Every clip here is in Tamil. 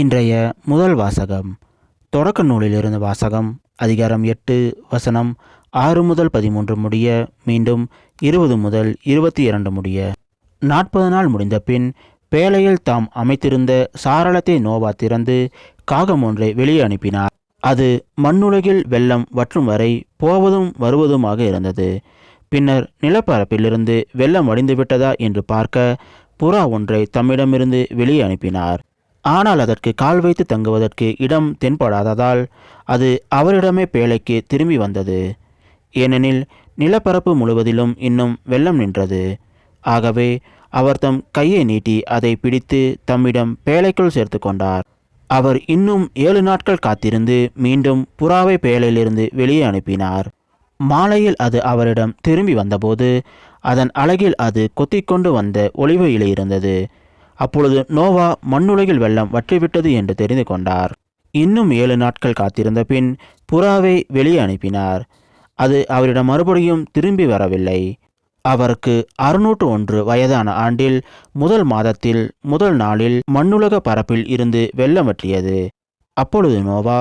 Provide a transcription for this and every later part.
இன்றைய முதல் வாசகம். தொடக்க நூலிலிருந்து வாசகம் அதிகாரம் எட்டு வசனம் ஆறு முதல் பதிமூன்று முடிய மீண்டும் இருபது முதல் இருபத்தி இரண்டு முடிய. நாற்பது நாள் முடிந்த பின் பேழையில் தாம் அமைத்திருந்த சாரளத்தை நோவா திறந்து காகம் ஒன்றை வெளியே அனுப்பினார். அது மண்ணுலகில் வெள்ளம் வற்றும் வரை போவதும் வருவதுமாக இருந்தது. பின்னர் நிலப்பரப்பிலிருந்து வெள்ளம் அடிந்துவிட்டதா என்று பார்க்க புறா ஒன்றை தம்மிடமிருந்து வெளியே அனுப்பினார். ஆனால் அதற்கு கால் வைத்து தங்குவதற்கு இடம் தென்படாததால் அது அவரிடமே பேழைக்கு திரும்பி வந்தது. ஏனெனில் நிலப்பரப்பு முழுவதிலும் இன்னும் வெள்ளம் நின்றது. ஆகவே அவர் தம் கையை நீட்டி அதை பிடித்து தம்மிடம் பேழைக்குள் சேர்த்து கொண்டார். அவர் இன்னும் ஏழு நாட்கள் காத்திருந்து மீண்டும் புறாவை பேழையிலிருந்து வெளியே அனுப்பினார். மாலையில் அது அவரிடம் திரும்பி வந்தபோது அதன் அழகில் அது கொத்திக்கொண்டு வந்த ஒளிவு இலை இருந்தது அப்பொழுது நோவா மண்ணுலகில் வெள்ளம் வற்றிவிட்டது என்று தெரிந்து கொண்டார். இன்னும் ஏழு நாட்கள் காத்திருந்த பின் புறாவை வெளியே அனுப்பினார். அது அவரிடம் மறுபடியும் திரும்பி வரவில்லை. அவருக்கு அறுநூற்று ஒன்று வயதான ஆண்டில் முதல் மாதத்தில் முதல் நாளில் மண்ணுலக பரப்பில் இருந்து வெள்ளம் வற்றியது. அப்பொழுது நோவா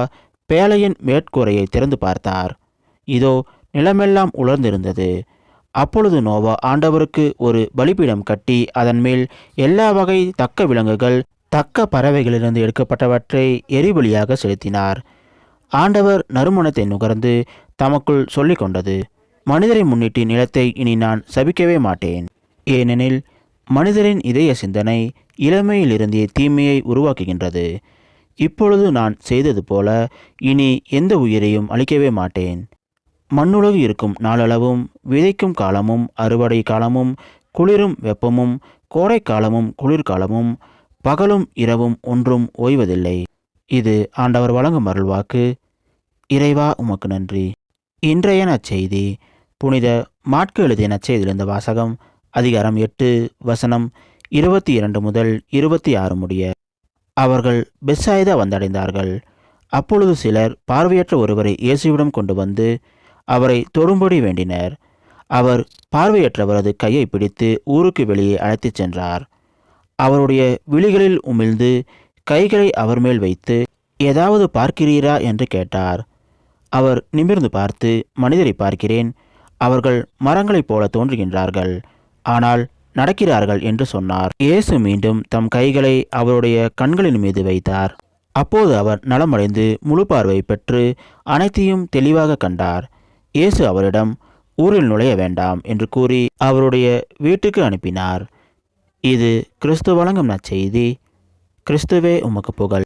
பேழையின் மேற்கூரையை திறந்து பார்த்தார். இதோ நிலமெல்லாம் உலர்ந்திருந்தது. அப்பொழுது நோவா ஆண்டவருக்கு ஒரு பலிபீடம் கட்டி அதன் மேல் எல்லா வகை தக்க விலங்குகள் தக்க பறவைகளிலிருந்து எடுக்கப்பட்டவற்றை எரிபலியாக செலுத்தினார். ஆண்டவர் நறுமணத்தை நுகர்ந்து தமக்குள் சொல்லிக்கொண்டது மனிதரை முன்னிட்டு நிலத்தை இனி நான் சபிக்கவே மாட்டேன். ஏனெனில் மனிதரின் இதய சிந்தனை இளமையிலிருந்தே தீமையை உருவாக்குகின்றது. இப்பொழுது நான் செய்தது போல இனி எந்த உயிரையும் அழிக்கவே மாட்டேன். மண்ணுலகு இருக்கும் நாளளவும் விதைக்கும் காலமும் அறுவடை காலமும் குளிரும் வெப்பமும் கோடை காலமும் குளிர்காலமும் பகலும் இரவும் ஒன்றும் ஓய்வதில்லை. இது ஆண்டவர் வழங்கும் அருள்வாக்கு. இறைவா உமக்கு நன்றி. இன்றைய நற்செய்தி புனித மாட்கு எழுதிய நற்செய்தியிலிருந்த வாசகம் அதிகாரம் எட்டு வசனம் இருபத்தி இரண்டு முதல் இருபத்தி ஆறு முடிய. அவர்கள் பெஸ்ஸாய்தா வந்தடைந்தார்கள். அப்பொழுது சிலர் பார்வையற்ற ஒருவரை இயேசுவிடம் கொண்டு வந்து அவரை தொடும்படி வேண்டினர். அவர் பார்வையற்றவரது கையை பிடித்து ஊருக்கு வெளியே அழைத்துச் சென்றார். அவருடைய விழிகளில் உமிழ்ந்து கைகளை அவர் மேல் வைத்து ஏதாவது பார்க்கிறீரா? என்று கேட்டார். அவர் நிமிர்ந்து பார்த்து மனிதரை பார்க்கிறேன். அவர்கள் மரங்களைப் போல தோன்றுகின்றார்கள். ஆனால் நடக்கிறார்கள் என்று சொன்னார். இயேசு மீண்டும் தம் கைகளை அவருடைய கண்களின் மீது வைத்தார். அப்போது அவர் நலமடைந்து முழு பார்வை பெற்று அனைத்தையும் தெளிவாக கண்டார். இயேசு அவரிடம் ஊரில் நுழைய வேண்டாம் என்று கூறி அவருடைய வீட்டுக்கு அனுப்பினார். இது கிறிஸ்து வழங்கும் நற்செய்தி. கிறிஸ்துவே உமக்கு புகழ்.